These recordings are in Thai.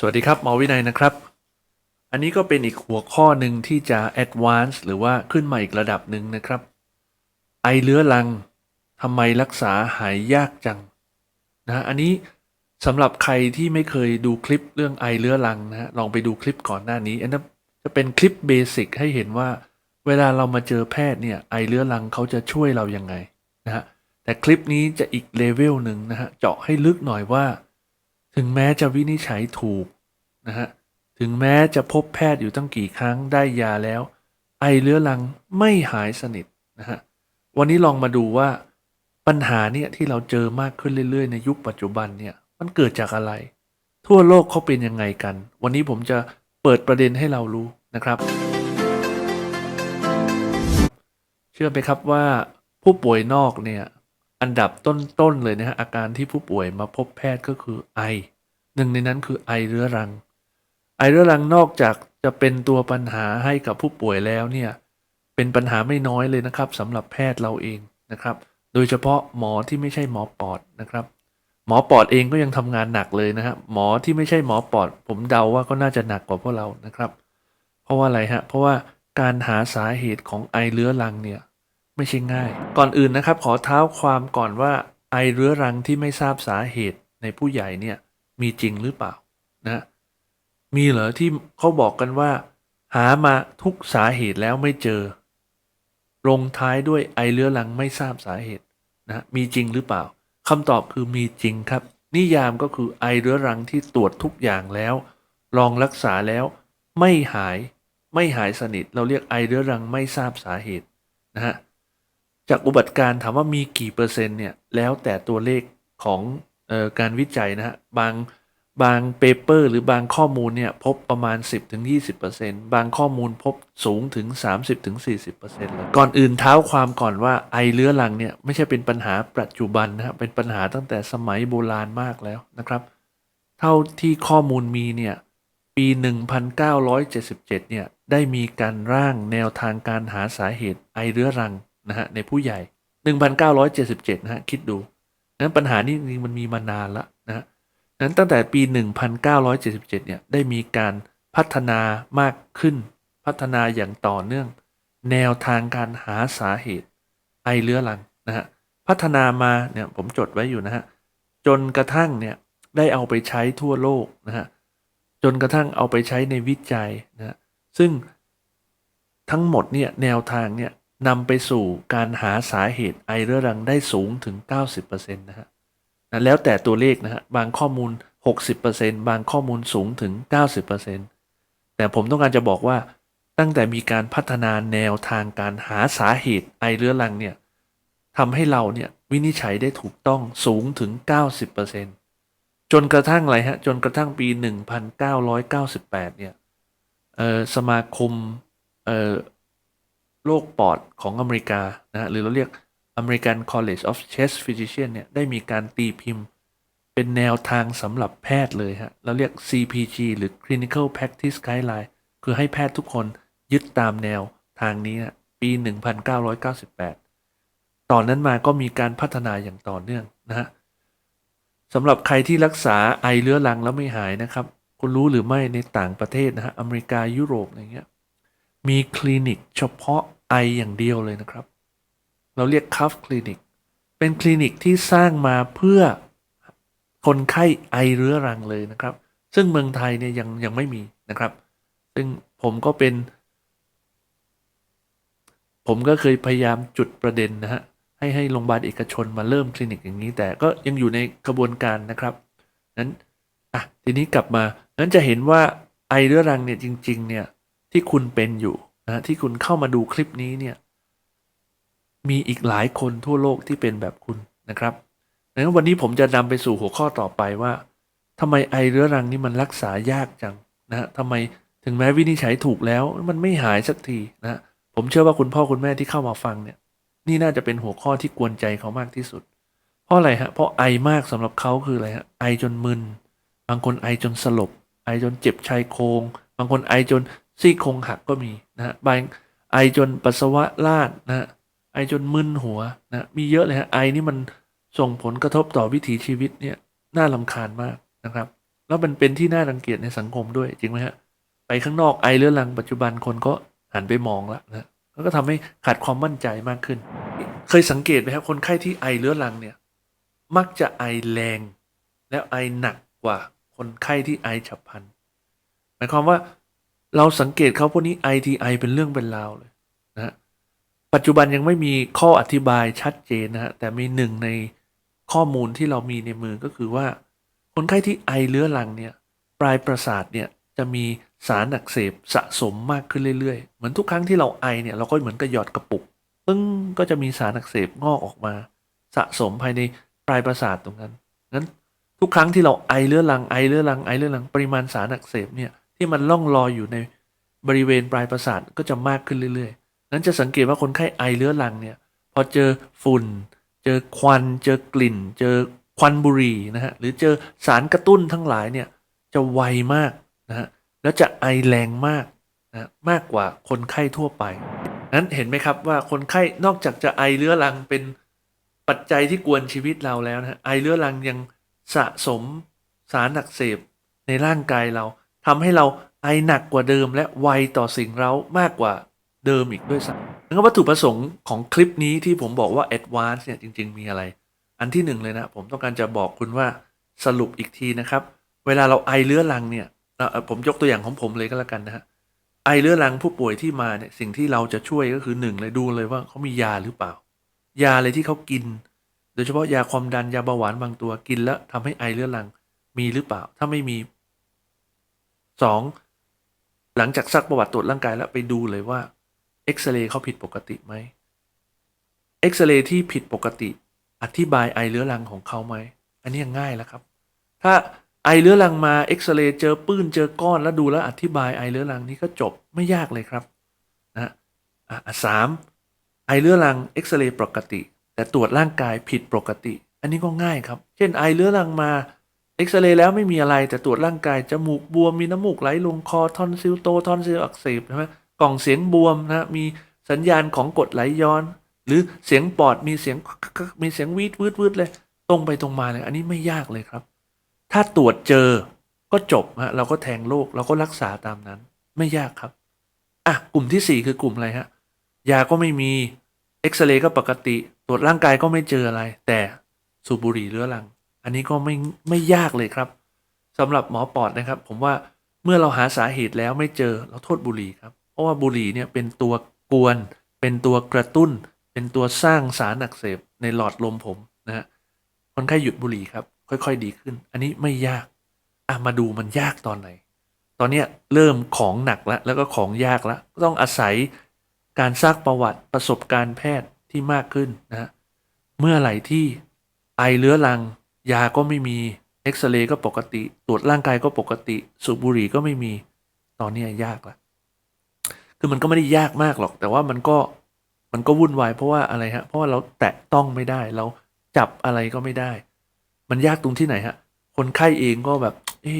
สวัสดีครับหมอวินัยนะครับ อันนี้ก็เป็นอีกหัวข้อหนึ่งที่จะ advance หรือว่าขึ้นมาอีกระดับหนึ่งนะครับ ไอเรื้อรังทำไมรักษาหายยากจังนะอันนี้สำหรับใครที่ไม่เคยดูคลิปเรื่องไอเรื้อรังนะลองไปดูคลิปก่อนหน้านี้อันนั้นจะเป็นคลิปเบสิกให้เห็นว่า เวลาเรามาเจอแพทย์เนี่ยไอเรื้อรังเขาจะช่วยเรายังไงนะฮะแต่คลิปนี้จะอีกเลเวลหนึ่งนะฮะเจาะให้ลึกหน่อยว่า ถึงแม้จะวินิจฉัยถูกนะฮะถึงแม้จะพบแพทย์อยู่ตั้งกี่ครั้งได้ยาแล้ว ไอเรื้อรังไม่หายสนิทนะฮะวันนี้ลองมาดูว่าปัญหาเนี่ยที่เราเจอมากขึ้นเรื่อยๆ ในยุคปัจจุบันเนี่ยมันเกิดจากอะไร ทั่วโลกเขาเป็นยังไงกัน วันนี้ผมจะเปิดประเด็นให้เรารู้นะครับ เชื่อไหมครับว่าผู้ป่วยนอกเนี่ย อันดับต้นๆเลยนะฮะอาการที่ผู้ป่วยมาพบแพทย์ก็คือไอ หนึ่งในนั้นคือไอเรื้อรัง ไอเรื้อรังนอกจากจะเป็นตัวปัญหาให้กับผู้ป่วยแล้วเนี่ยเป็นปัญหาไม่น้อยเลยนะครับสำหรับแพทย์เราเองนะครับ โดยเฉพาะหมอที่ไม่ใช่หมอปอดนะครับ หมอปอดเองก็ยังทำงานหนักเลยนะฮะหมอที่ไม่ใช่หมอปอด ผมเดาว่าก็น่าจะหนักกว่าพวกเรานะครับ เพราะว่าอะไรฮะเพราะว่าการหาสาเหตุของไอเรื้อรังเนี่ย ไม่ใช่ง่าย ก่อนอื่นนะครับ ขอเท้าความก่อนว่าไอเรื้อรังที่ไม่ทราบสาเหตุในผู้ใหญ่เนี่ยมีจริงหรือเปล่านะมีเหรอที่เขาบอกกันว่า หามาทุกสาเหตุแล้วไม่เจอ ลงท้ายด้วยไอเรื้อรังไม่ทราบสาเหตุนะมีจริงหรือเปล่าคำตอบคือมีจริงครับ นิยามก็คือไอเรื้อรังที่ตรวจทุกอย่างแล้ว ลองรักษาแล้ว ไม่หายไม่หายสนิท เราเรียกไอเรื้อรังไม่ทราบสาเหตุนะฮะ จากอุบัติการ์ถามว่ามีกี่เปอร์เซ็นต์เนี่ยแล้วแต่ตัวเลขของออการวิจัยนะฮะบางบางเปเปอร์หรือบางข้อมูลเนี่ยพบประมาณ 10-20%บางข้อมูลพบสูงถึง 30-40%เลยก่อนอื่นเท้าความก่อนว่าไอเรื้อรังเนี่ยไม่ใช่เป็นปัญหาปัจจุบันนะฮะเป็นปัญหาตั้งแต่สมัยโบราณมากแล้วนะครับ เท่าที่ข้อมูลมีเนี่ยปี 1977 เนี่ยได้มีการร่างแนวทางการหาสาเหตุไอเรื้อรัง นะฮะในผู้ใหญ่ 1977 นะฮะคิดดูนั้นปัญหานี้จริงมันมีมานานล้วนะฮะนั้นตั้งแต่ปี 1977 เนี่ยได้มีการพัฒนามากขึ้น พัฒนาอย่างต่อเนื่อง แนวทางการหาสาเหตุไอเรื้อรังนะฮะพัฒนามาเนี่ยผมจดไว้อยู่นะฮะจนกระทั่งเนี่ยได้เอาไปใช้ทั่วโลกนะฮะจนกระทั่งเอาไปใช้ในวิจัยนะฮะซึ่งทั้งหมดเนี่ยแนวทางเนี่ย นำไปสู่การหาสาเหตุไอเรื้อรังได้สูงถึง 90%นะฮะนะแล้วแต่ตัวเลขนะฮะบางข้อมูล 60%บางข้อมูลสูงถึง 90%แต่ผมต้องการจะบอกว่าตั้งแต่มีการพัฒนาแนวทางการหาสาเหตุไอเรื้อรังเนี่ยทำให้เราเนี่ยวินิจฉัยได้ถูกต้องสูงถึง 90%จนกระทั่งอะไรฮะจนกระทั่งปี 1998 เนี่ยสมาคมเออ โรคปอดของอเมริกานะฮะหรือเราเรียก American College of Chest Physician เนี่ยได้มีการตีพิมพ์ เป็นแนวทางสำหรับแพทย์เลยฮะเราเรียก CPG หรือ Clinical Practice Guideline คือให้แพทย์ทุกคนยึดตามแนวทางนี้นะปี 1998 ตอนนั้นมาก็มีการพัฒนาอย่างต่อเนื่องนะฮะสำหรับใครที่รักษาไอเรื้อรังแล้วไม่หายนะครับ คุณรู้หรือไม่ในต่างประเทศนะฮะอเมริกายุโรปอะไรเงี้ยมีคลินิกเฉพาะ ไออย่างเดียวเลยนะครับ เราเรียกคัฟคลินิก เป็นคลินิกที่สร้างมาเพื่อคนไข้ไอเรื้อรังเลยนะครับ ซึ่งเมืองไทยเนี่ยยังยังไม่มีนะครับ ซึ่งผมก็เป็น ผมก็เคยพยายามจุดประเด็นนะฮะให้ให้โรงพยาบาลเอกชนมาเริ่มคลินิกอย่างนี้ แต่ก็ยังอยู่ในกระบวนการนะครับนั้นอะทีนี้กลับมานั้นจะเห็นว่าไอเรื้อรังเนี่ยจริง ๆ เนี่ยที่คุณเป็นอยู่ นะที่คุณเข้ามาดูคลิปนี้เนี่ย มีอีกหลายคนทั่วโลกที่เป็นแบบคุณนะครับดังนั้นวันนี้ผมจะนำไปสู่หัวข้อต่อไปว่าทำไมไอเรื้อรังนี่มันรักษายากจังนะทำไมถึงแม้วินิจฉัยถูกแล้ว มันไม่หายสักทีนะผมเชื่อว่าคุณพ่อคุณแม่ที่เข้ามาฟังเนี่ย นี่น่าจะเป็นหัวข้อที่กวนใจเขามากที่สุด เพราะอะไรฮะเพราะไอมากสำหรับเขาคืออะไรฮะไอจนมึน บางคนไอจนสลบ ไอจนเจ็บชายโครงบางคนไอจน ซี่โครงหักก็มีนะฮะบางไอจนปัสสาวะลาดนะฮะไอจนมึนหัวนะมีเยอะเลยฮะไอนี่มันส่งผลกระทบต่อวิถีชีวิตเนี่ยน่าลำคาญมากนะครับ แล้วมันเป็นที่น่ารังเกียจในสังคมด้วยจริงไหมฮะไปข้างนอกไอเรื้อรังปัจจุบันคนก็หันไปมองแล้วนะแล้วก็ทำให้ขาดความมั่นใจมากขึ้น เคยสังเกตไหมครับคนไข้ที่ไอเรื้อรังเนี่ยมักจะไอแรง แล้วไอหนักกว่าคนไข้ที่ไอฉับพลันหมายความว่า เราสังเกตเขาพวกนี้ไอทีไอเป็นเรื่องเป็นราวเลยนะฮะปัจจุบันยังไม่มีข้ออธิบายชัดเจนนะฮะแต่มีหนึ่งในข้อมูลที่เรามีในมือก็คือว่า คนไข้ที่ไอเรื้อรังเนี่ยปลายประสาทเนี่ยจะมีสารอักเสบสะสมมากขึ้นเรื่อยๆ เหมือนทุกครั้งที่เราไอเนี่ยเราก็เหมือนกับหยอดกระปุกปึ้งก็จะมีสารอักเสบงอกออกมา สะสมภายในปลายประสาทตรงนั้นงั้นทุกครั้งที่เราไอเรื้อรังไอเรื้อรังไอเรื้อรังปริมาณสารอักเสบเนี่ย ที่มันล่องลอยอยู่ในบริเวณปลายประสาทก็จะมากขึ้นเรื่อยๆ นั้นจะสังเกตว่าคนไข้ไอเรื้อรังเนี่ยพอเจอฝุ่น เจอควัน เจอกลิ่น เจอควันบุหรี่นะฮะหรือเจอสารกระตุ้นทั้งหลายเนี่ยจะไวมากนะฮะแล้วจะไอแรงมากนะมากกว่าคนไข้ทั่วไป นั้นเห็นไหมครับว่าคนไข้นอกจากจะไอเรื้อรังเป็นปัจจัยที่กวนชีวิตเราแล้วนะไอเรื้อรังยังสะสมสารอักเสบในร่างกายเรา ทำให้เราไอหนักกว่าเดิม และไวต่อสิ่งเร้ามากกว่าเดิมอีกด้วยซ้ำแล้วก็วัตถุประสงค์ของคลิปนี้ที่ผมบอกว่า advance เนี่ยจริง ๆ มีอะไร อันที่หนึ่งเลยนะ ผมต้องการจะบอกคุณว่าสรุปอีกทีนะครับ เวลาเราไอเรื้อรังเนี่ยผมยกตัวอย่างของผมเลยก็แล้วกันนะฮะไอเรื้อรังผู้ป่วยที่มาเนี่ยสิ่งที่เราจะช่วยก็คือหนึ่งเลยดูเลยว่าเขามียาหรือเปล่า ยาอะไรที่เขากิน โดยเฉพาะยาความดันยาเบาหวานบางตัวกินแล้วทำให้ไอเรื้อรังมีหรือเปล่า ถ้าไม่มี สองหลังจากซักประวัติตรวจร่างกายแล้วไปดูเลยว่าเอ็กซเรย์เขาผิดปกติไหมเอ็กซเรย์ที่ผิดปกติอธิบายไอเรื้อรังของเขาไหม อันนี้ง่ายแล้วครับ ถ้าไอเรื้อรังมาเอ็กซเรย์เจอปื้นเจอก้อนแล้วดูแล้วอธิบายไอเรื้อรังนี้ก็จบไม่ยากเลยครับนะอะอะสามไอเรื้อรังเอ็กซเรย์ปกติ แต่ตรวจร่างกายผิดปกติ อันนี้ก็ง่ายครับ เช่นไอเรื้อรังมา เอ็กซเรย์แล้วไม่มีอะไรแต่ตรวจร่างกายจมูกบวมมีน้ำมูกไหลลงคอทอนซิลโตทอนซิลอักเสบใช่ไหมกล่องเสียงบวมนะมีสัญญาณของกดไหลย้อน หรือเสียงปอดมีเสียงมีเสียงวีดวืดวืดเลย ตรงไปตรงมาเลย อันนี้ไม่ยากเลยครับ ถ้าตรวจเจอก็จบฮะเราก็แทงโรคเราก็รักษาตามนั้น ไม่ยากครับอะกลุ่มที่สี่คือกลุ่มอะไรฮะยาก็ไม่มีเอ็กซเรย์ก็ปกติ ตรวจร่างกายก็ไม่เจออะไร แต่สูบบุหรี่เรื้อรัง อันนี้ก็ไม่ไม่ยากเลยครับสำหรับหมอปอดนะครับ ผมว่าเมื่อเราหาสาเหตุแล้วไม่เจอเราโทษบุหรี่ครับ เพราะว่าบุหรี่เนี่ยเป็นตัวกวน เป็นตัวกระตุ้น เป็นตัวสร้างสารอักเสบในหลอดลมผมนะฮะคนไข้หยุดบุหรี่ครับ ค่อย ๆ ดีขึ้น อันนี้ไม่ยากอะมาดูมันยากตอนไหน ตอนเนี้ยเริ่มของหนักแล้วแล้วก็ของยากแล้วต้องอาศัยการซักประวัติประสบการณ์แพทย์ที่มากขึ้นนะฮะเมื่อไหร่ที่ไอเรื้อรัง ยาก็ไม่มีเอ็กซเรย์ก็ปกติ ตรวจร่างกายก็ปกติ สูบบุหรี่ก็ไม่มี ตอนนี้ยากละคือมันก็ไม่ได้ยากมากหรอก แต่ว่ามันก็มันก็วุ่นวายเพราะว่าอะไรฮะ เพราะว่าเราแตะต้องไม่ได้ เราจับอะไรก็ไม่ได้ มันยากตรงที่ไหนฮะ คนไข้เองก็แบบ เอ๊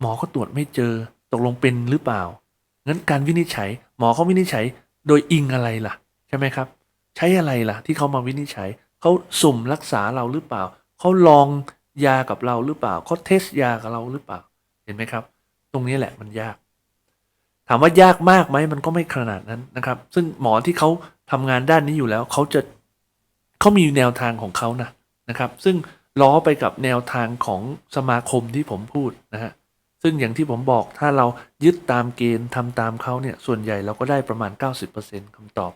หมอก็ตรวจไม่เจอ ตกลงเป็นหรือเปล่า งั้นการวินิจฉัย หมอเขาวินิจฉัยโดยอิงอะไรล่ะ ใช่ไหมครับ ใช้อะไรล่ะ ที่เขามาวินิจฉัย เขาสุ่มรักษาเราหรือเปล่า เขาลองยากับเราหรือเปล่าเขาเทสยากับเราหรือเปล่า เห็นไหมครับ ตรงนี้แหละมันยาก ถามว่ายากมากไหมมันก็ไม่ขนาดนั้นนะครับ ซึ่งหมอที่เขาทำงานด้านนี้อยู่แล้วเขาจะเขามีแนวทางของเขานะนะครับ ซึ่งล้อไปกับแนวทางของสมาคมที่ผมพูดนะฮะซึ่งอย่างที่ผมบอกถ้าเรายึดตามเกณฑ์ทำตามเขาเนี่ยส่วนใหญ่เราก็ได้ประมาณ 90%คำตอบ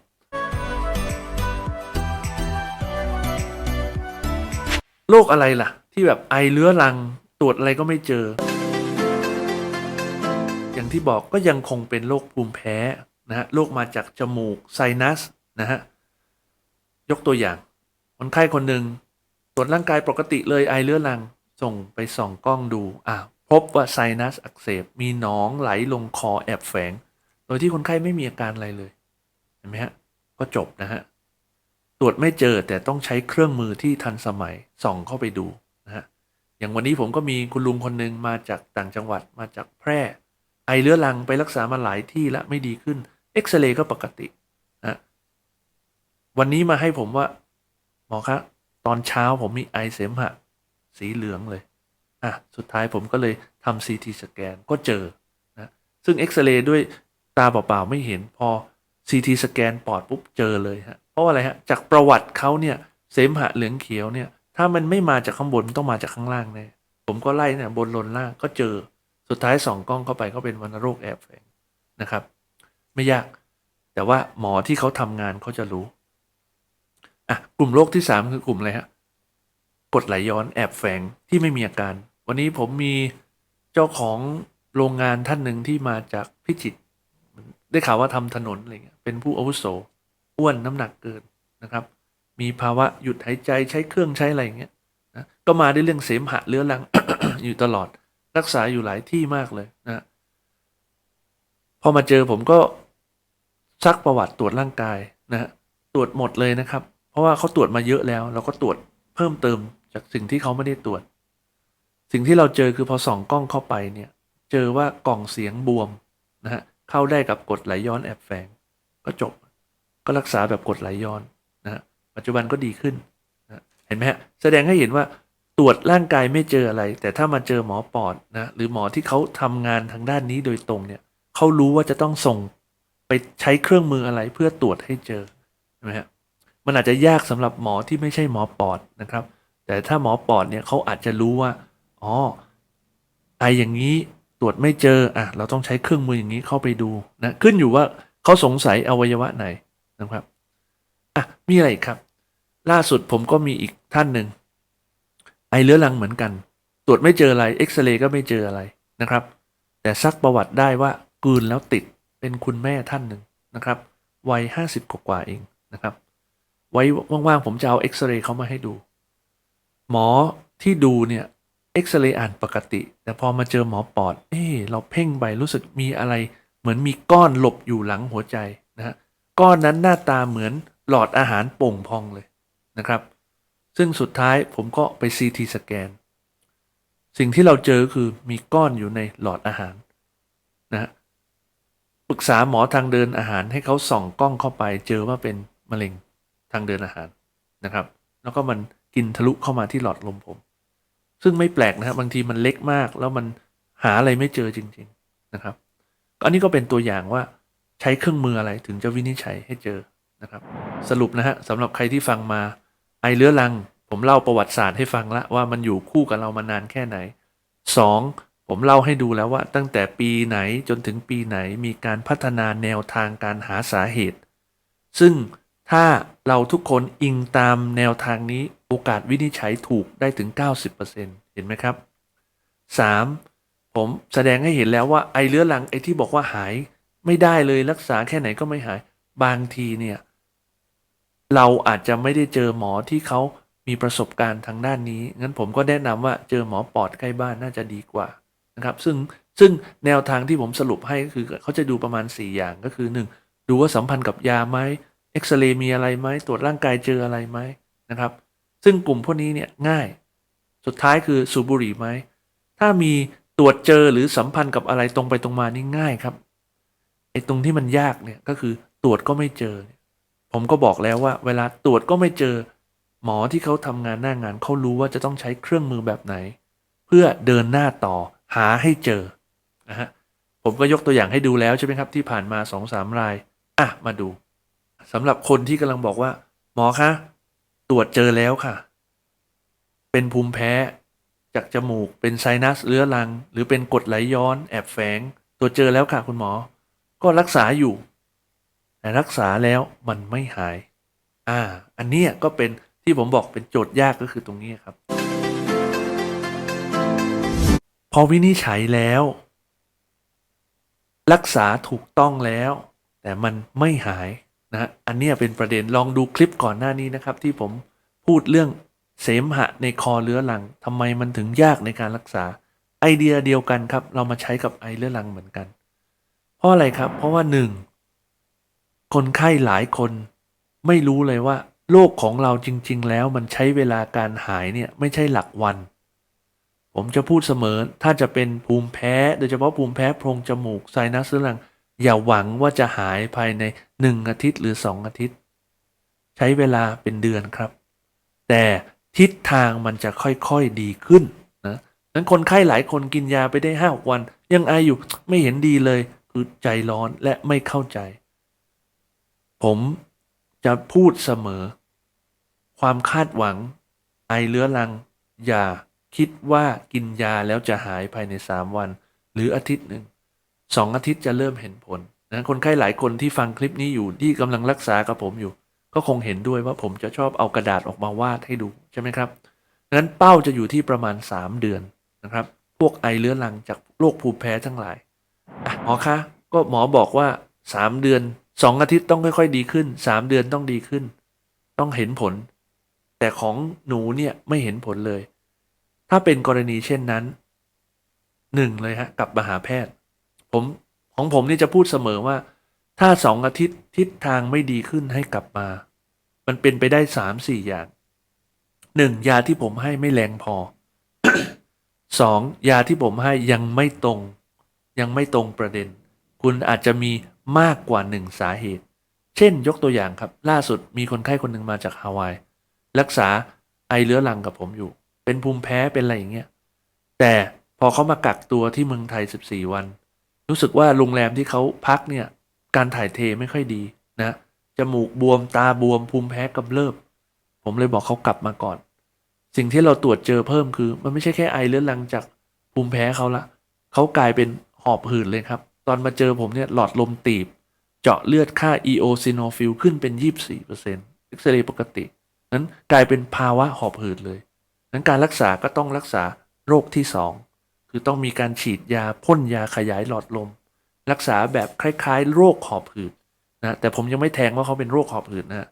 โรคอะไรล่ะ ที่แบบไอเรื้อรังตรวจอะไรก็ไม่เจอ อย่างที่บอกก็ยังคงเป็นโรคภูมิแพ้นะฮะโรคมาจากจมูกไซนัสนะฮะยกตัวอย่างคนไข้คนหนึ่งตรวจร่างกายปกติเลยไอเรื้อรังส่งไปส่องกล้องดูอ่าพบว่าไซนัสอักเสบมีหนองไหลลงคอแอบแฝง โดยที่คนไข้ไม่มีอาการอะไรเลยเห็นไหมฮะก็จบนะฮะ ตรวจไม่เจอแต่ต้องใช้เครื่องมือที่ทันสมัยส่องเข้าไปดูนะฮะอย่างวันนี้ผมก็มีคุณลุงคนหนึ่งมาจากต่างจังหวัดมาจากแพร่ ไอเรื้อรังไปรักษามาหลายที่แล้วไม่ดีขึ้นเอ็กซเรย์ก็ปกตินะวันนี้มาให้ผมว่า หมอครับตอนเช้าผมมีไอเสมหะ สีเหลืองเลยอะสุดท้ายผมก็เลยทำ CT สแกนก็เจอนะซึ่งเอ็กซเรย์ด้วยตาเปล่าๆไม่เห็นพอ CT สแกนปอดปุ๊บเจอเลยฮะ ราะว่าอะไรฮะจากประวัติเขาเนี่ยเสมหะเหลืองเขียวเนี่ย ถ้ามันไม่มาจากข้างบนต้องมาจากข้างล่างแน่ผมก็ไล่เนี่ยบนลนล่างก็เจอสุดท้ายส่องกล้องเข้าไปก็เป็นวัณโรคแอบแฝงนะครับ ไม่ยาก แต่ว่าหมอที่เขาทำงานเขาจะรู้อะกลุ่มโรคที่สามคือกลุ่มอะไรฮะกดไหลย้อนแอบแฝงที่ไม่มีอาการ วันนี้ผมมีเจ้าของโรงงานท่านหนึ่งที่มาจากพิจิตรได้ข่าวว่าทำถนนอะไรเงี้ยเป็นผู้อาวุโส อ้วนน้ำหนักเกินนะครับ มีภาวะหยุดหายใจใช้เครื่องใช้อะไรอย่างเงี้ยนะก็มาด้วยเรื่องเสมหะเรื้อรังอยู่ตลอด รักษาอยู่หลายที่มากเลยนะพอมาเจอผมก็ซักประวัติตรวจร่างกายนะฮะตรวจหมดเลยนะครับ เพราะว่าเขาตรวจมาเยอะแล้ว เราก็ตรวจเพิ่มเติมจากสิ่งที่เขาไม่ได้ตรวจ สิ่งที่เราเจอคือพอส่องกล้องเข้าไปเนี่ย เจอว่ากล่องเสียงบวมนะฮะเข้าได้กับกดไหลย้อนแอบแฝงก็จบ ก็รักษาแบบกดไหลย้อนนะฮะปัจจุบันก็ดีขึ้นนะเห็นไหมฮะแสดงให้เห็นว่าตรวจร่างกายไม่เจออะไร แต่ถ้ามาเจอหมอปอดนะหรือหมอที่เขาทำงานทางด้านนี้โดยตรงเนี่ยเขารู้ว่าจะต้องส่งไปใช้เครื่องมืออะไรเพื่อตรวจให้เจอใช่ไหมฮะมันอาจจะยากสำหรับหมอที่ไม่ใช่หมอปอดนะครับ แต่ถ้าหมอปอดเนี่ยเขาอาจจะรู้ว่าอ๋อไออย่างนี้ตรวจไม่เจออะเราต้องใช้เครื่องมืออย่างนี้เข้าไปดูนะขึ้นอยู่ว่าเขาสงสัยอวัยวะไหน นะครับอะมีอะไรอีกครับ ล่าสุดผมก็มีอีกท่านหนึ่งไอเรื้อรังเหมือนกัน ตรวจไม่เจออะไรเอ็กซเรย์ก็ไม่เจออะไรนะครับ แต่ซักประวัติได้ว่ากืนแล้วติดเป็นคุณแม่ท่านหนึ่งนะครับวัยห้าสิบกว่าเองนะครับ ไว้ว่างๆผมจะเอาเอ็กซเรย์เขามาให้ดู หมอที่ดูเนี่ยเอ็กซเรย์อ่านปกติ แต่พอมาเจอหมอปอด เอ๊ะเราเพ่งไปรู้สึกมีอะไร เหมือนมีก้อนหลบอยู่หลังหัวใจ ก้อนนั้นหน้าตาเหมือนหลอดอาหารโป่งพองเลยนะครับ ซึ่งสุดท้ายผมก็ไป CT สแกน สิ่งที่เราเจอคือมีก้อนอยู่ในหลอดอาหารนะฮะปรึกษาหมอทางเดินอาหารให้เขาส่องกล้องเข้าไป เจอว่าเป็นมะเร็งทางเดินอาหารนะครับ แล้วก็มันกินทะลุเข้ามาที่หลอดลมผม ซึ่งไม่แปลกนะครับบางทีมันเล็กมากแล้วมันหาอะไรไม่เจอจริง ๆนะครับอันนี้ก็เป็นตัวอย่างว่า ใช้เครื่องมืออะไรถึงจะวินิจฉัยให้เจอนะครับ สรุปนะฮะสำหรับใครที่ฟังมาไอเรื้อรัง ผมเล่าประวัติศาสตร์ให้ฟังละว่ามันอยู่คู่กับเรามานานแค่ไหนสองผมเล่าให้ดูแล้วว่าตั้งแต่ปีไหนจนถึงปีไหนมีการพัฒนาแนวทางการหาสาเหตุ ซึ่งถ้าเราทุกคนอิงตามแนวทางนี้โอกาสวินิจฉัยถูกได้ถึง 90%เห็นไหมครับ 3. ผมแสดงให้เห็นแล้วว่าไอเรื้อรังไอที่บอกว่าหาย ไม่ได้เลยรักษาแค่ไหนก็ไม่หาย บางทีเนี่ย เราอาจจะไม่ได้เจอหมอที่เขามีประสบการณ์ทางด้านนี้ งั้นผมก็แนะนำว่าเจอหมอปอดใกล้บ้านน่าจะดีกว่านะครับ ซึ่งซึ่งแนวทางที่ผมสรุปให้ก็คือเขาจะดูประมาณ 4 อย่างก็คือ 1. ดูว่าสัมพันธ์กับยาไหมเอ็กซเรย์มีอะไรไหมตรวจร่างกายเจออะไรไหมนะครับ ซึ่งกลุ่มพวกนี้เนี่ยง่าย สุดท้ายคือสูบบุหรี่ไหมถ้ามีตรวจเจอหรือสัมพันธ์กับอะไรตรงไปตรงมานี่ง่ายครับ ตรงที่มันยากเนี่ยก็คือตรวจก็ไม่เจอ ผมก็บอกแล้วว่า เวลาตรวจก็ไม่เจอ หมอที่เขาทำงานหน้างานเขารู้ว่าจะต้องใช้เครื่องมือแบบไหน เพื่อเดินหน้าต่อหาให้เจอนะฮะผมก็ยกตัวอย่างให้ดูแล้วใช่ไหมครับที่ผ่านมาสองสามรายอะมาดูสำหรับคนที่กำลังบอกว่า หมอคะตรวจเจอแล้วค่ะ เป็นภูมิแพ้จากจมูก เป็นไซนัสเรื้อรัง หรือเป็นกรดไหลย้อน แอบแฝง ตรวจเจอแล้วค่ะคุณหมอ ก็รักษาอยู่ แต่รักษาแล้วมันไม่หาย อ่า อันนี้ก็เป็นที่ผมบอกเป็นโจทย์ยากก็คือตรงนี้ครับ พอวินิจฉัยแล้ว รักษาถูกต้องแล้ว แต่มันไม่หายนะอันนี้เป็นประเด็นลองดูคลิปก่อนหน้านี้นะครับ ที่ผมพูดเรื่องเสมหะในคอเรื้อรังทำไมมันถึงยากในการรักษาไอเดียเดียวกันครับ เรามาใช้กับไอเรื้อรังเหมือนกัน ราะอะไรครับ เพราะว่าหนึ่งคนไข้หลายคน ไม่รู้เลยว่าโรคของเราจริง ๆ แล้วมันใช้เวลาการหายเนี่ยไม่ใช่หลักวัน ผมจะพูดเสมอถ้าจะเป็นภูมิแพ้ โดยเฉพาะภูมิแพ้โพรงจมูกไซนัสเรื้อรัง อย่าหวังว่าจะหายภายในหนึ่งอาทิตย์หรือสองอาทิตย์ ใช้เวลาเป็นเดือนครับ แต่ทิศทางมันจะค่อยๆดีขึ้นนะนั้นคนไข้หลายคนกินยาไปได้ห้าวัน ยังไออยู่ไม่เห็นดีเลย คือใจร้อนและไม่เข้าใจ ผมจะพูดเสมอ ความคาดหวัง ไอเรื้อรัง อย่าคิดว่ากินยาแล้วจะหายภายในสามวัน หรืออาทิตย์หนึ่งสองอาทิตย์จะเริ่มเห็นผลนะคนไข้หลายคนที่ฟังคลิปนี้อยู่ที่กำลังรักษากับผมอยู่ ก็คงเห็นด้วยว่าผมจะชอบเอากระดาษออกมาวาดให้ดูใช่ไหมครับดังนั้นเป้าจะอยู่ที่ประมาณ 3 เดือนนะครับ พวกไอเรื้อรังจากโรคภูมิแพ้ทั้งหลาย อะหมอคะก็หมอบอกว่า3เดือน2องอาทิตย์ต้องค่อย ๆ ดีขึ้น3เดือนต้องดีขึ้น ต้องเห็นผล แต่ของหนูเนี่ยไม่เห็นผลเลย ถ้าเป็นกรณีเช่นนั้นหนึ่งเลยฮะกลับมาหาแพทย์ ผมของผมนี่จะพูดเสมอว่า ถ้าสองอาทิตย์ทิศทางไม่ดีขึ้นให้กลับมา มันเป็นไปได้สามสี่อย่างหนึ่งยาที่ผมให้ไม่แรงพอสองยาที่ผมให้ยังไม่ตรง ยังไม่ตรงประเด็น คุณอาจจะมีมากกว่าหนึ่งสาเหตุ เช่นยกตัวอย่างครับ ล่าสุดมีคนไข้คนหนึ่งมาจากฮาวาย รักษาไอเรื้อรังกับผมอยู่ เป็นภูมิแพ้เป็นอะไรอย่างเงี้ยแต่พอเขามากักตัวที่เมืองไทย 14 วัน รู้สึกว่าโรงแรมที่เขาพักเนี่ยการถ่ายเทไม่ค่อยดีนะจมูกบวมตาบวมภูมิแพ้กำเริบ ผมเลยบอกเขากลับมาก่อน สิ่งที่เราตรวจเจอเพิ่มคือ มันไม่ใช่แค่ไอเรื้อรังจากภูมิแพ้เขาละเขากลายเป็น หอบหืดเลยครับ ตอนมาเจอผมเนี่ยหลอดลมตีบ เจาะเลือดค่า eosinophil ขึ้นเป็น 24%เอ็กซเรย์ปกติ นั้นกลายเป็นภาวะหอบหืดเลย นั้นการรักษาก็ต้องรักษาโรคที่สองคือต้องมีการฉีดยาพ่นยาขยายหลอดลม รักษาแบบคล้าย ๆ โรคหอบหืดนะแต่ผมยังไม่แทงว่าเขาเป็นโรคหอบหืดนะ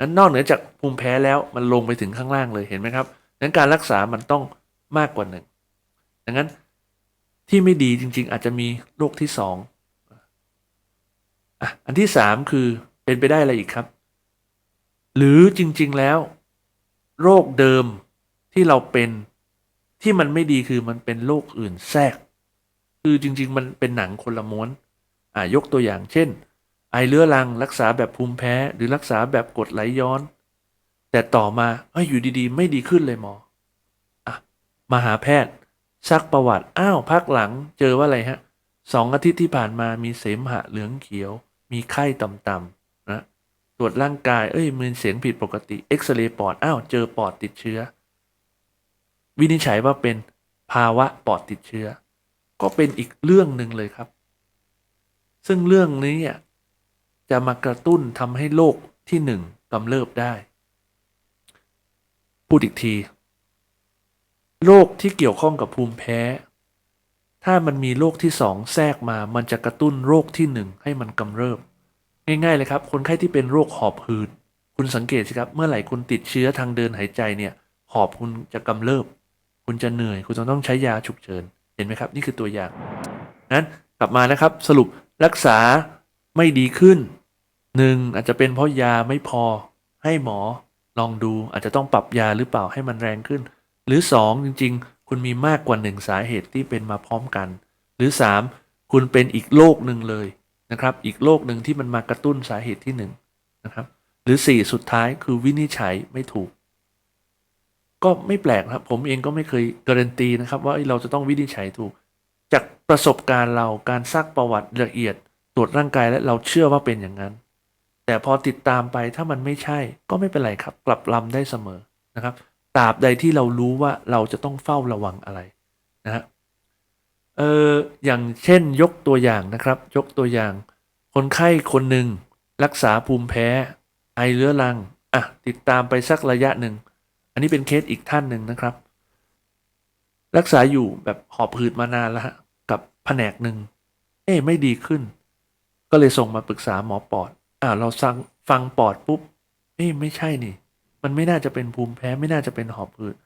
นั้นนอกเหนือจากภูมิแพ้แล้วมันลงไปถึงข้างล่างเลยเห็นไหมครับนั้นการรักษามันต้องมากกว่าหนึ่งดังนั้น ที่ไม่ดีจริง ๆ อาจจะมีโรคที่สองอะอันที่สามคือเป็นไปได้อะไรอีกครับ หรือจริง ๆแล้ว โรคเดิมที่เราเป็นที่มันไม่ดีคือมันเป็นโรคอื่นแทรก คือจริง ๆ มันเป็นหนังคนละม้วนอ่ายกตัวอย่างเช่น ไอเรื้อรังรักษาแบบภูมิแพ้หรือรักษาแบบกดไหลย้อน แต่ต่อมาเอ้ยอยู่ดีๆ ไม่ดีขึ้นเลยหมออะมาหาแพทย์ ซักประวัติอ้าวพักหลังเจอว่าอะไรฮะสองอาทิตย์ที่ผ่านมามีเสมหะเหลืองเขียว มีไข้ต่ำๆนะตรวจร่างกายเอ้ยมือเสียงผิดปกติเอ็กซเรย์ปอดอ้าวเจอปอดติดเชื้อ วินิจฉัยว่าเป็นภาวะปอดติดเชื้อ ก็เป็นอีกเรื่องหนึ่งเลยครับ ซึ่งเรื่องนี้จะมากระตุ้นทำให้โรคที่หนึ่งกำเริบได้ พูดอีกที โรคที่เกี่ยวข้องกับภูมิแพ้ ถ้ามันมีโรคที่สองแทรกมา มันจะกระตุ้นโรคที่หนึ่งให้มันกำเริบ ง่ายๆเลยครับ คนไข้ที่เป็นโรคหอบหืด คุณสังเกตสิครับ เมื่อไหร่คุณติดเชื้อทางเดินหายใจเนี่ย หอบคุณจะกำเริบ คุณจะเหนื่อย คุณจะต้องใช้ยาฉุกเฉิน เห็นไหมครับ นี่คือตัวอย่าง นั้นกลับมานะครับ สรุปรักษาไม่ดีขึ้นหนึ่งอาจจะเป็นเพราะยาไม่พอ ให้หมอลองดูอาจจะต้องปรับยาหรือเปล่าให้มันแรงขึ้น หรือสองจริง ๆ คุณมีมากกว่าหนึ่งสาเหตุที่เป็นมาพร้อมกัน หรือสามคุณเป็นอีกโรคหนึ่งเลยนะครับ อีกโรคหนึ่งที่มันมากระตุ้นสาเหตุที่หนึ่งนะครับ หรือสี่สุดท้ายคือวินิจฉัยไม่ถูก ก็ไม่แปลกครับ ผมเองก็ไม่เคยการันตีนะครับ ว่าเราจะต้องวินิจฉัยถูก จากประสบการณ์เราการซักประวัติละเอียด ตรวจร่างกายและเราเชื่อว่าเป็นอย่างนั้น แต่พอติดตามไปถ้ามันไม่ใช่ ก็ไม่เป็นไรครับ กลับลำได้เสมอนะครับ ตราบใดที่เรารู้ว่าเราจะต้องเฝ้าระวังอะไรนะฮะเอออย่างเช่นยกตัวอย่างนะครับ ยกตัวอย่าง คนไข้คนหนึ่งรักษาภูมิแพ้ ไอเรื้อรังอะติดตามไปสักระยะหนึ่ง อันนี้เป็นเคสอีกท่านหนึ่งนะครับ รักษาอยู่แบบหอบหืดมานานแล้วฮะกับแผนกหนึ่งเอ๊ไม่ดีขึ้น ก็เลยส่งมาปรึกษาหมอปอดอ่าเราฟังฟังปอดปุ๊บเอ๊ไม่ใช่นี่ มันไม่น่าจะเป็นภูมิแพ้ไม่น่าจะเป็นหอบหืด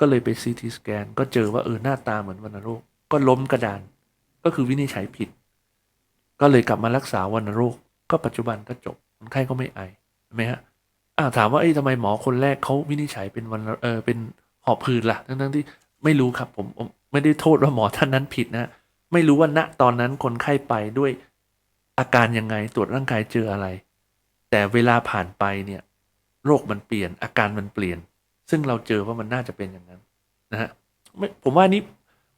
ก็เลยไปซีทีสแกนก็เจอว่าเออหน้าตาเหมือนวัณโรค ก็ล้มกระดาน ก็คือวินิจฉัยผิด ก็เลยกลับมารักษาวัณโรค ก็ปัจจุบันก็จบคนไข้ก็ไม่ไอใช่ไหมฮะอ่าถามว่าเอ้ทำไมหมอคนแรกเขาวินิจฉัยเป็นวันเออเป็นหอบหืดล่ะทั้งทั้งๆที่ไม่รู้ครับผมผมไม่ได้โทษว่าหมอท่านนั้นผิดนะไม่รู้ว่าณตอนนั้นคนไข้ไปด้วยอาการยังไงตรวจร่างกายเจออะไร แต่เวลาผ่านไปเนี่ย โรคมันเปลี่ยน อาการมันเปลี่ยน ซึ่งเราเจอว่ามันน่าจะเป็นอย่างนั้นนะฮะไม่ผมว่านี้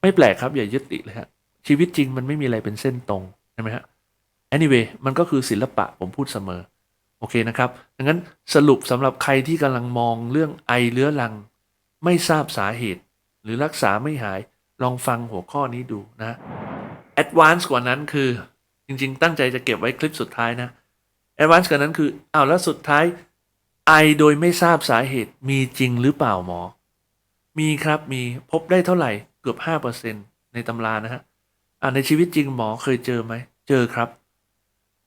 ไม่แปลกครับ อย่ายึดติดเลยฮะชีวิตจริงมันไม่มีอะไรเป็นเส้นตรงใช่ไหมฮะ anyway มันก็คือศิลปะผมพูดเสมอ โอเคนะครับดังนั้นสรุปสำหรับใครที่กำลังมองเรื่องไอเรื้อรัง ไม่ทราบสาเหตุ หรือรักษาไม่หายลองฟังหัวข้อนี้ดูนะ advance กว่านั้นคือ จริง ๆ ตั้งใจจะเก็บไว้คลิปสุดท้ายนะ advance กว่านั้นคืออ้าวแล้วสุดท้าย ไอโดยไม่ทราบสาเหตุมีจริงหรือเปล่าหมอ มีครับมีพบได้เท่าไหร่เกือบ5%ในตำรานะฮะอ่าในชีวิตจริงหมอเคยเจอไหม เจอครับ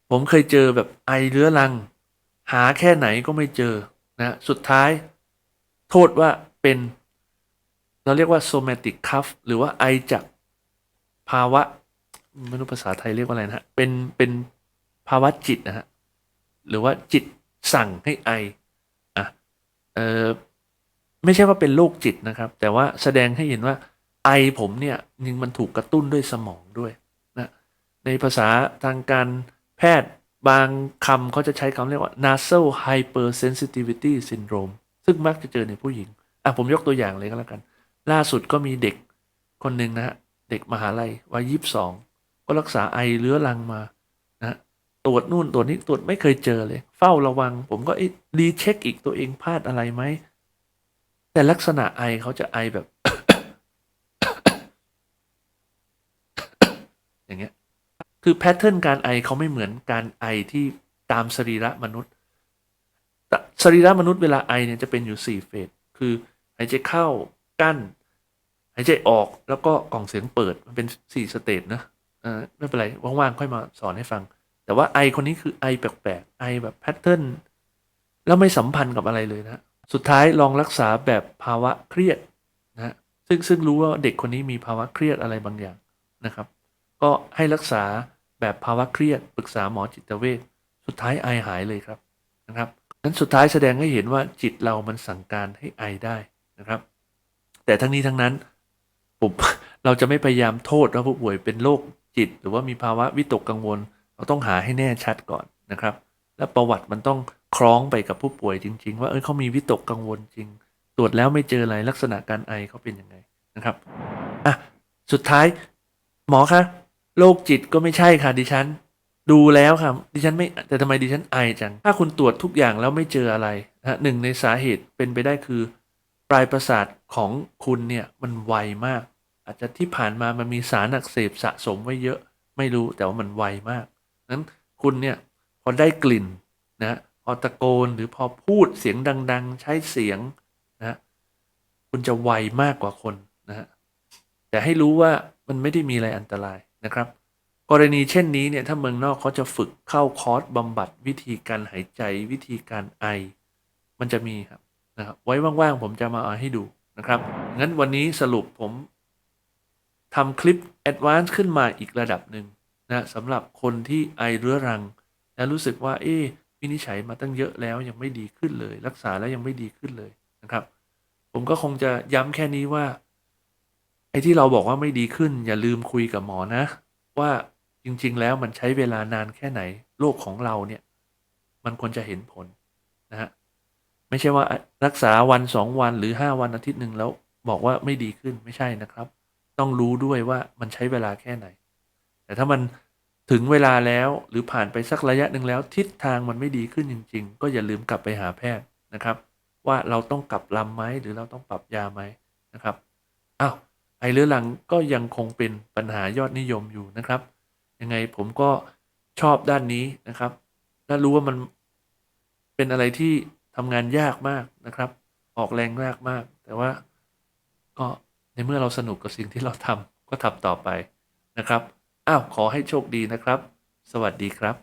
ผมเคยเจอแบบไอเรื้อรัง หาแค่ไหนก็ไม่เจอนะสุดท้าย โทษว่าเป็น เราเรียกว่า somatic cough หรือว่าไอจากภาวะไม่รู้ภาษาไทยเรียกว่าอะไรนะฮะเป็นเป็นภาวะจิตนะฮะหรือว่าจิตสั่งให้ไอ เออไม่ใช่ว่าเป็นโรคจิตนะครับ แต่ว่าแสดงให้เห็นว่าไอผมเนี่ยจริงมันถูกกระตุ้นด้วยสมองด้วยนะในภาษาทางการแพทย์บางคำเขาจะใช้คำเรียกว่า nasal hypersensitivity syndrome ซึ่งมักจะเจอในผู้หญิง อะผมยกตัวอย่างเลยก็แล้วกัน ล่าสุดก็มีเด็กคนหนึ่งนะฮะ เด็กมหาลัยวัยยี่สิบสองก็รักษาไอเรื้อรังมา ตรวจนู่นตรวจนี่ตรวจไม่เคยเจอเลย เฝ้าระวัง ผมก็รีเช็คอีกตัวเองพลาดอะไรไหม แต่ลักษณะไอเขาจะไอแบบ อย่างเงี้ย คือแพทเทิร์นการไอเขาไม่เหมือนการไอที่ตามสรีระมนุษย์สรีระมนุษย์เวลาไอเนี่ยจะเป็นอยู่สี่เฟสคือหายใจเข้ากั้นหายใจออกแล้วก็กล่องเสียงเปิดมันเป็นสี่สเตจนะเออไม่เป็นไรว่างๆค่อยมาสอนให้ฟัง แต่ว่าไอคนนี้คือไอแปลกๆไอแบบแพทเทิร์นแล้วไม่สัมพันธ์กับอะไรเลยนะสุดท้ายลองรักษาแบบภาวะเครียดนะฮะซึ่งซึ่งรู้ว่าเด็กคนนี้มีภาวะเครียดอะไรบางอย่างนะครับ ก็ให้รักษาแบบภาวะเครียดปรึกษาหมอจิตเวชสุดท้ายไอหายเลยครับนะครับนั้นสุดท้ายแสดงให้เห็นว่าจิตเรามันสั่งการให้ไอได้นะครับ แต่ทั้งนี้ทั้งนั้นผมเราจะไม่พยายามโทษว่าผู้ป่วยเป็นโรคจิต หรือว่ามีภาวะวิตกกังวล เราต้องหาให้แน่ชัดก่อนนะครับ และประวัติมันต้องคล้องไปกับผู้ป่วยจริง ๆ ว่าเออเขามีวิตกกังวลจริง ตรวจแล้วไม่เจออะไรลักษณะการไอเขาเป็นยังไงนะครับอะสุดท้าย หมอคะโรคจิตก็ไม่ใช่ค่ะดิฉัน ดูแล้วค่ะดิฉันไม่แต่ทำไมดิฉันไอจัง ถ้าคุณตรวจทุกอย่างแล้วไม่เจออะไรนะหนึ่งในสาเหตุเป็นไปได้คือ ปลายประสาทของคุณเนี่ยมันไวมาก อาจจะที่ผ่านมามันมีสารอักเสบสะสมไว้เยอะ ไม่รู้แต่ว่ามันไวมาก นั้นคุณเนี่ยพอได้กลิ่นนะพอตะโกนหรือพอพูดเสียงดัง ๆ ใช้เสียงนะคุณจะไวมากกว่าคนนะฮะแต่ให้รู้ว่ามันไม่ได้มีอะไรอันตรายนะครับ กรณีเช่นนี้เนี่ยถ้าเมืองนอกเขาจะฝึกเข้าคอร์สบำบัดวิธีการหายใจวิธีการไอ มันจะมีครับนะครับ ไว้ว่างๆผมจะมาเอาให้ดูนะครับ งั้นวันนี้สรุปผมทำคลิป Advance ขึ้นมาอีกระดับหนึ่ง นะสำหรับคนที่ไอเรื้อรังและรู้สึกว่าเอ๊ะวินิจฉัยมาตั้งเยอะแล้วยังไม่ดีขึ้นเลย รักษาแล้วยังไม่ดีขึ้นเลยนะครับ ผมก็คงจะย้ำแค่นี้ว่าไอ้ที่เราบอกว่าไม่ดีขึ้น อย่าลืมคุยกับหมอนะ ว่าจริง ๆ แล้วมันใช้เวลานานแค่ไหนโรคของเราเนี่ย มันควรจะเห็นผลนะฮะไม่ใช่ว่ารักษาวันสองวันหรือห้าวันอาทิตย์หนึ่งแล้วบอกว่าไม่ดีขึ้นไม่ใช่นะครับ ต้องรู้ด้วยว่ามันใช้เวลาแค่ไหน แต่ถ้ามันถึงเวลาแล้วหรือผ่านไปสักระยะหนึ่งแล้ว ทิศทางมันไม่ดีขึ้นจริง ๆ ก็อย่าลืมกลับไปหาแพทย์นะครับ ว่าเราต้องกลับลำไหมหรือเราต้องปรับยาไหมนะครับอ้าวไอเรื้อรังก็ยังคงเป็นปัญหายอดนิยมอยู่นะครับ ยังไงผมก็ชอบด้านนี้นะครับและรู้ว่ามันเป็นอะไรที่ทำงานยากมากนะครับ ออกแรงยากมาก แต่ว่าก็ในเมื่อเราสนุกกับสิ่งที่เราทำก็ทำต่อไปนะครับ อ้าวขอให้โชคดีนะครับ สวัสดีครับ